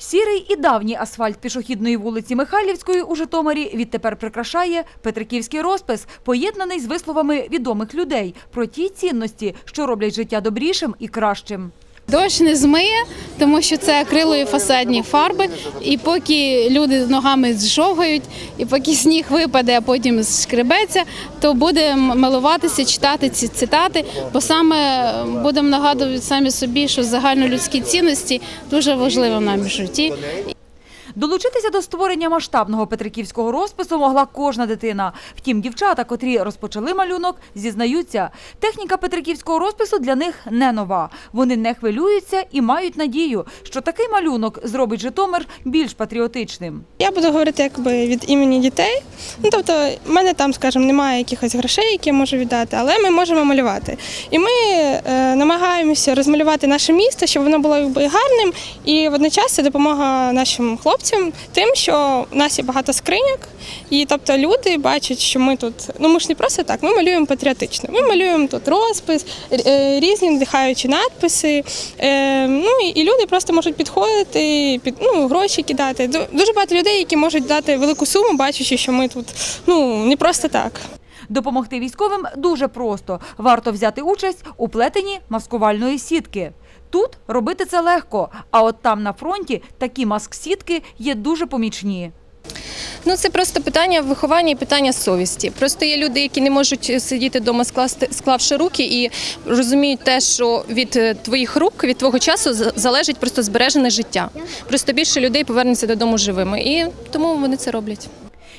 Сірий і давній асфальт пішохідної вулиці Михайлівської у Житомирі відтепер прикрашає Петриківський розпис, поєднаний з висловами відомих людей про ті цінності, що роблять життя добрішим і кращим. Дощ не змиє, тому що це акрилові фасадні фарби. І поки люди ногами зжовгають, і поки сніг випаде, а потім шкребеться, то буде милуватися, читати ці цитати. Бо саме будемо нагадувати самі собі, що загальнолюдські цінності дуже важливі в нам житті. Долучитися до створення масштабного петриківського розпису могла кожна дитина. Втім, дівчата, котрі розпочали малюнок, зізнаються, техніка петриківського розпису для них не нова. Вони не хвилюються і мають надію, що такий малюнок зробить Житомир більш патріотичним. Я буду говорити якби від імені дітей. Ну тобто, в мене там, скажімо, немає якихось грошей, які я можу віддати, але ми можемо малювати. І ми е, намагаємося розмалювати наше місто, щоб воно було якби гарним. І водночас це допомога нашим хлопцям тим, що в нас є багато скриньок, і тобто люди бачать, що ми тут, ну ми ж не просто так, ми малюємо патріотично. Ми малюємо тут розпис, е, різні надихаючі надписи. Е, ну і, люди просто можуть підходити, під ну гроші кидати. Ду- Дуже багато людей, які можуть дати велику суму, бачачи, що ми тут ну не просто так. Допомогти військовим дуже просто. Варто взяти участь у плетенні маскувальної сітки. Тут робити це легко, а от там на фронті такі маск-сітки є дуже помічні. Ну це просто питання виховання і питання совісті. Просто є люди, які не можуть сидіти вдома, склавши руки, і розуміють те, що від е, твоїх рук, від твого часу залежить просто збережене життя. Просто більше людей повернуться додому живими, і тому вони це роблять.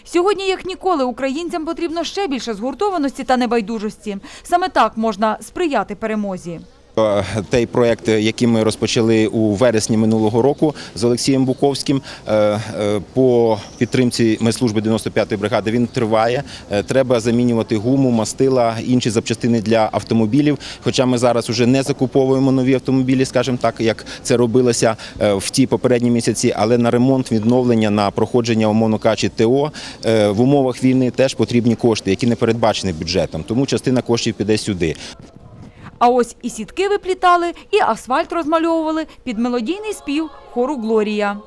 Сьогодні, як ніколи, українцям потрібно ще більше згуртованості та небайдужості. Саме так можна сприяти перемозі. Е, Той проект, який ми розпочали у вересні минулого року з Олексієм Буковським е, е, по підтримці медслужби 95-ї бригади, він триває. Треба замінювати гуму, мастила, інші запчастини для автомобілів. Хоча ми зараз вже не закуповуємо нові автомобілі, скажімо так, як це робилося в ті попередні місяці, але на ремонт, відновлення, на проходження умовно кажучи, ТО в умовах війни теж потрібні кошти, які не передбачені бюджетом. Тому частина коштів піде сюди. А ось і сітки виплітали, і асфальт розмальовували під мелодійний спів хору Глорія.